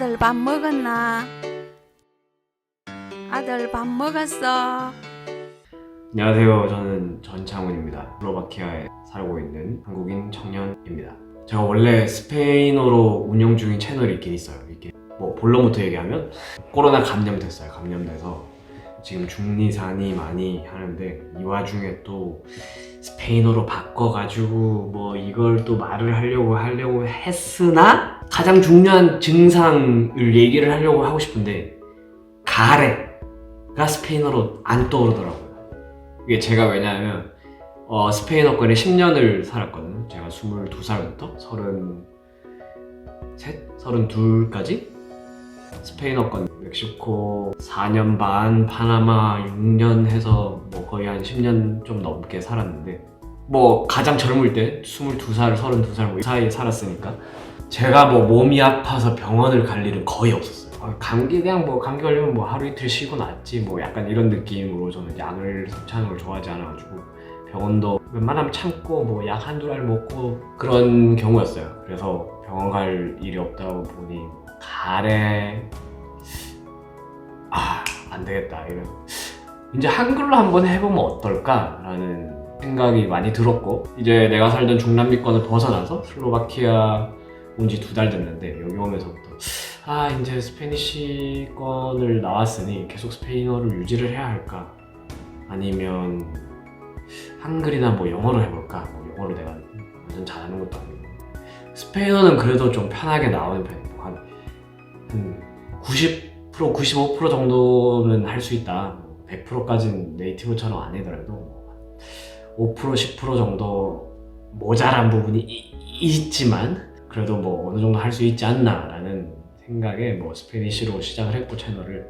아들 밥 먹었나? 아들 밥 먹었어? 안녕하세요. 저는 전창훈입니다. 슬로바키아에 살고 있는 한국인 청년입니다. 제가 원래 스페인어로 운영 중인 채널이 있긴 있어요. 이게 뭐 본론부터 얘기하면 코로나 감염됐어요. 감염돼서 지금 중리산이 많이 하는데 이 와중에 또 스페인어로 바꿔가지고 뭐 이걸 또 말을 하려고 하려고 했으나 가장 중요한 증상을 얘기를 하려고 하고 싶은데 가래가 스페인어로 안 떠오르더라고요. 이게 제가 왜냐하면 어, 스페인어권에 10년을 살았거든요. 제가 22살부터 33, 32까지 스페인어권 멕시코 4년 반, 파나마 6년 해서 뭐 거의 한 10년 좀 넘게 살았는데 뭐 가장 젊을 때 22살, 32살 뭐 사이에 살았으니까 제가 뭐 몸이 아파서 병원을 갈 일은 거의 없었어요. 아, 감기 그냥 뭐 감기 걸리면 뭐 하루 이틀 쉬고 낫지 뭐 약간 이런 느낌으로 저는 약을 섭취하는 걸 좋아하지 않아가지고 병원도 웬만하면 참고 뭐 약 한두 알 먹고 그런 경우였어요. 그래서 병원 갈 일이 없다 보니 가래 아 안 되겠다. 이런. 이제 한글로 한번 해보면 어떨까라는 생각이 많이 들었고 이제 내가 살던 중남미권을 벗어나서 슬로바키아 온 지 두 달 됐는데 여기 오면서부터 아 이제 스페니쉬권을 나왔으니 계속 스페인어를 유지를 해야 할까? 아니면 한글이나 뭐 영어로 해볼까? 뭐 영어를 내가 완전 잘하는 것도 아니고. 스페인어는 그래도 좀 편하게 나오는 편이고 한, 한 90% 95% 정도는 할 수 있다. 100%까지는 네이티브처럼 아니더라도 5% 10% 정도 모자란 부분이 이- 있지만 그래도 뭐 어느 정도 할 수 있지 않나 라는 생각에 뭐 스페니쉬로 시작을 했고 채널을.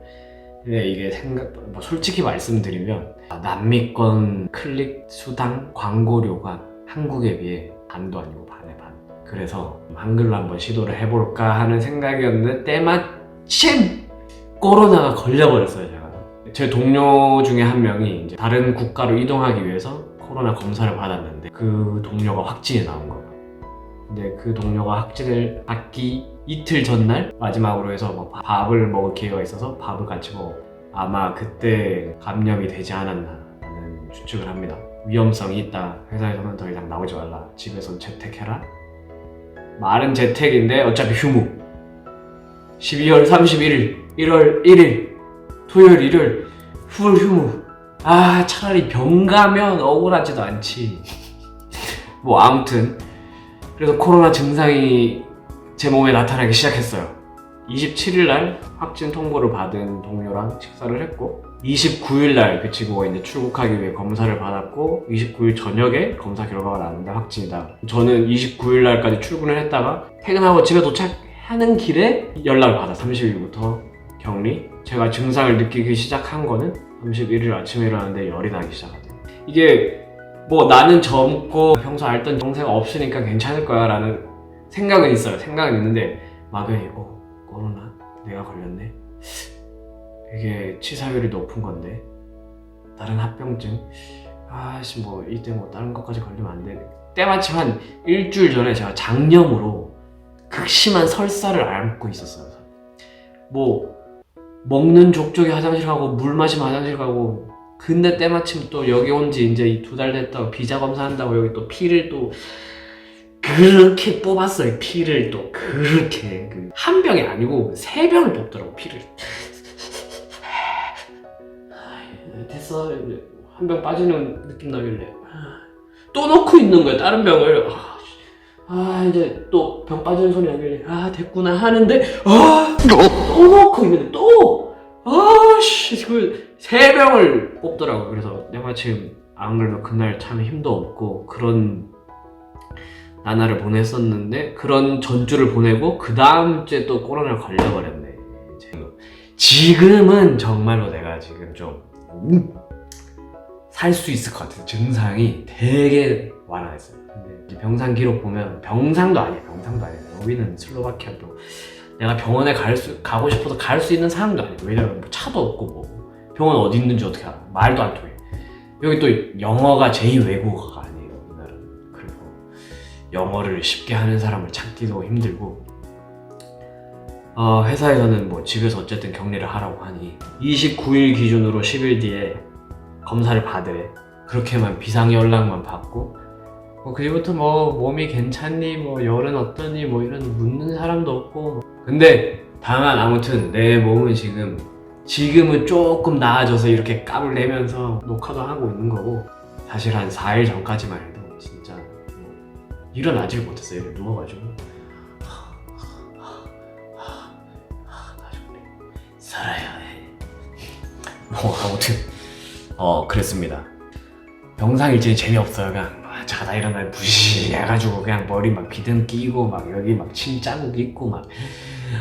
근데 이게 생각 뭐 솔직히 말씀드리면 남미권 클릭 수당 광고료가 한국에 비해 반도 아니고 반의 반. 그래서 한글로 한번 시도를 해볼까 하는 생각이었는데 때마침 코로나가 걸려버렸어요 제가. 제 동료 중에 한 명이 이제 다른 국가로 이동하기 위해서 코로나 검사를 받았는데 그 동료가 확진이 나온 거예요. 근데 그 동료가 확진을 받기 이틀 전날 마지막으로 해서 뭐 밥을 먹을 기회가 있어서 밥을 같이 먹어 아마 그때 감염이 되지 않았나라는 추측을 합니다. 위험성이 있다. 회사에서는 더 이상 나오지 말라. 집에서 재택해라. 말은 재택인데 어차피 휴무 12월 31일 1월 1일 토요일 일요일 풀 휴무. 아 차라리 병 가면 억울하지도 않지. 뭐 아무튼. 그래서 코로나 증상이 제 몸에 나타나기 시작했어요. 27일 날 확진 통보를 받은 동료랑 식사를 했고 29일 날 그 친구가 이제 출국하기 위해 검사를 받았고 29일 저녁에 검사 결과가 나왔는데 확진이다. 저는 29일 날까지 출근을 했다가 퇴근하고 집에 도착 하는 길에 연락을 받아 30일부터 격리. 제가 증상을 느끼기 시작한 거는 31일 아침에 일어났는데 열이 나기 시작하더라고요. 이게 뭐 나는 젊고 평소 앓던 동생 없으니까 괜찮을 거야 라는 생각은 있어요. 생각은 있는데 막연히 어 코로나 내가 걸렸네. 이게 치사율이 높은 건데 다른 합병증 아씨 뭐 이때 뭐 다른 것까지 걸리면 안 돼. 때마침 한 일주일 전에 제가 장염으로 극심한 설사를 앓고 있었어요. 뭐 먹는 족족이 화장실 가고 물 마시면 화장실 가고 근데 때마침 또 여기 온 지 이제 두 달 됐다고 비자 검사한다고 여기 또 피를 또 그렇게 뽑았어요. 피를 또 그렇게. 그 한 병이 아니고 세 병을 뽑더라고 피를. 아이, 됐어. 한 병 빠지는 느낌 나길래. 또 넣고 있는 거야 다른 병을 아, 이제 또 병 빠지는 소리 나길래 아 됐구나 하는데 아또 넣고 있는데 또 아씨 그세 병을 뽑더라고 그래서 내가 지금 안 그래도 그날 참 힘도 없고 그런 나날을 보냈었는데 그런 전주를 보내고 그 다음 주에 또 코로나를 걸려버렸네. 지금. 지금은 정말로 내가 지금 좀 살 수 있을 것 같아요. 증상이 되게 완화했어요. 병상 기록 보면 병상도 아니에요. 병상도 아니에요. 여기는 슬로바키아도 내가 병원에 갈 수, 가고 싶어서 갈 수 있는 상황도 아니고 왜냐면 뭐 차도 없고 뭐 병원 어디 있는지 어떻게 알아? 말도 안 통해. 여기 또 영어가 제2 외국어가 아니에요. 이 나라는. 그리고 영어를 쉽게 하는 사람을 찾기도 힘들고 어, 회사에서는 뭐 집에서 어쨌든 격리를 하라고 하니 29일 기준으로 10일 뒤에 검사를 받으래. 그렇게만 비상 연락만 받고 뭐 그리부터 뭐 몸이 괜찮니 뭐 열은 어떠니 뭐 이런 묻는 사람도 없고 근데 다만 아무튼 내 몸은 지금 지금은 조금 나아져서 이렇게 깜을 내면서 녹화도 하고 있는 거고 사실 한 4일 전까지만 해도 진짜 뭐 일어나질 못했어요 누워가지고 살아야 해. 뭐 아무튼 어 그랬습니다. 병상일지 재미없어요. 그냥 막 자다 일어나면 부시해가지고 그냥 머리 막 비듬 끼고 막 여기 막 침 자국 있고 막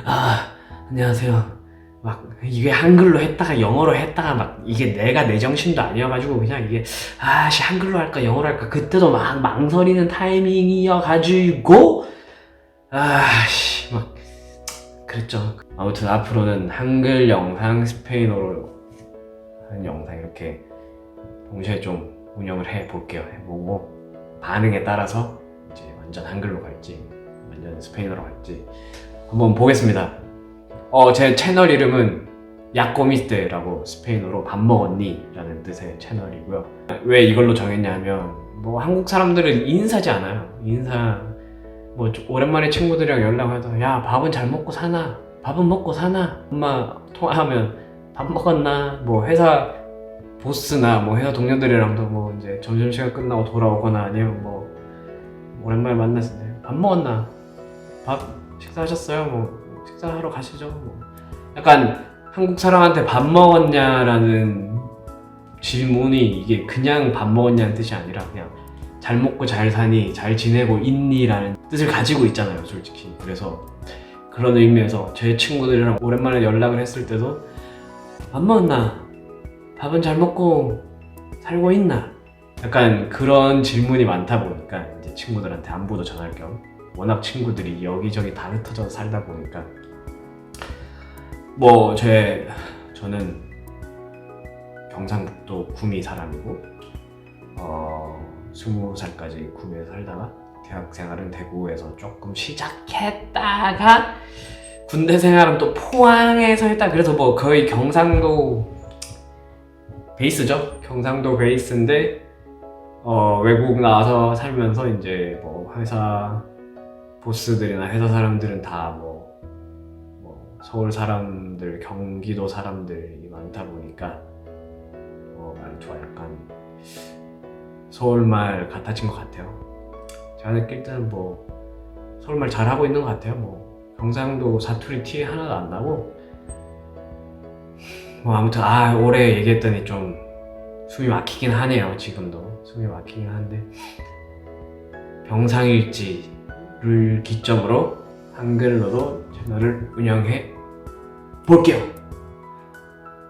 아 안녕하세요. 막 이게 한글로 했다가 영어로 했다가 막 이게 내가 내 정신도 아니어가지고 그냥 이게 아씨 한글로 할까 영어로 할까 그때도 막 망설이는 타이밍이어가지고 아씨 막 그랬죠. 아무튼 앞으로는 한글 영상 스페인어로 하는 영상 이렇게 동시에 좀 운영을 해 볼게요. 해보고 반응에 따라서 이제 완전 한글로 갈지 완전 스페인어로 갈지 한번 보겠습니다. 어, 제 채널 이름은 야꼬미스테라고 스페인어로 밥 먹었니? 라는 뜻의 채널이고요. 왜 이걸로 정했냐면 뭐 한국 사람들은 인사지 않아요. 인사 뭐좀 오랜만에 친구들이랑 연락해서 야 밥은 잘 먹고 사나? 밥은 먹고 사나? 엄마 통화하면 밥 먹었나? 뭐 회사 보스나 뭐 회사 동료들이랑도 뭐 이제 점심시간 끝나고 돌아오거나 아니면 뭐 오랜만에 만났을 때밥 먹었나? 밥 식사하셨어요? 뭐 식사하러 가시죠? 뭐 약간 한국 사람한테 밥 먹었냐라는 질문이 이게 그냥 밥 먹었냐는 뜻이 아니라 그냥 잘 먹고 잘 사니 잘 지내고 있니라는 뜻을 가지고 있잖아요 솔직히 그래서 그런 의미에서 제 친구들이랑 오랜만에 연락을 했을 때도 밥 먹었나? 밥은 잘 먹고 살고 있나? 약간 그런 질문이 많다 보니까 이제 친구들한테 안부도 전할 겸 워낙 친구들이 여기저기 다 흩어져 살다 보니까 뭐 제 저는 경상북도 구미 사람이고 어 스무 살까지 구미에 살다가 대학 생활은 대구에서 조금 시작했다가 군대 생활은 또 포항에서 했다 그래서 뭐 거의 경상도 베이스죠 경상도 베이스인데 어 외국 나와서 살면서 이제 뭐 회사 보스들이나 회사 사람들은 다뭐 뭐 서울 사람들, 경기도 사람들이 많다 보니까 어, 말투가 약간 서울말 같아진 것 같아요. 제가 느낄 때는 뭐 서울말 잘하고 있는 것 같아요. 뭐 경상도 사투리 티 하나도 안 나고 뭐 아무튼 아 올해 얘기했더니 좀 숨이 막히긴 하네요. 지금도 숨이 막히긴 한데 병상일지를 기점으로 한글로도 채널을 운영해 볼게요.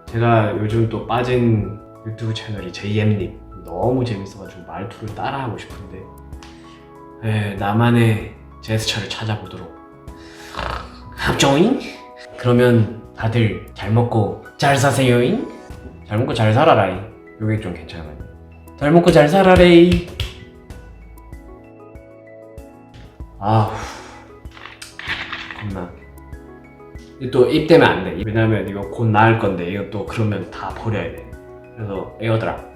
제가 요즘 또 빠진 유튜브 채널이 JM님 너무 재밌어가지고 말투를 따라하고 싶은데 에, 나만의 제스처를 찾아보도록 합정잉? 그러면 다들 잘 먹고 잘 사세요잉? 잘 먹고 잘 살아라잉 요게 좀 괜찮아요 잘 먹고 잘 살아레이 아우 겁나 또 입 대면 안 돼. 왜냐면 이거 곧 나을 건데 이거 또 그러면 다 버려야 돼. 그래서 에어드랍. 아,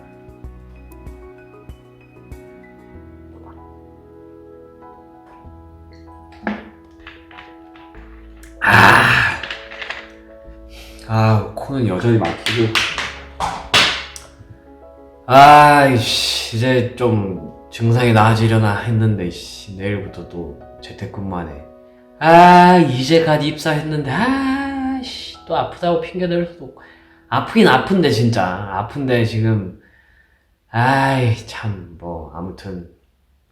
아 코는 여전히 막히고. 아이씨 이제 좀 증상이 나아지려나 했는데 씨, 내일부터 또 재택근무하네. 아 이제 갓 입사했는데 아씨 또 아프다고 핑계 댈 수도 없고 아프긴 아픈데 진짜 아픈데 지금 아이 참 뭐 아무튼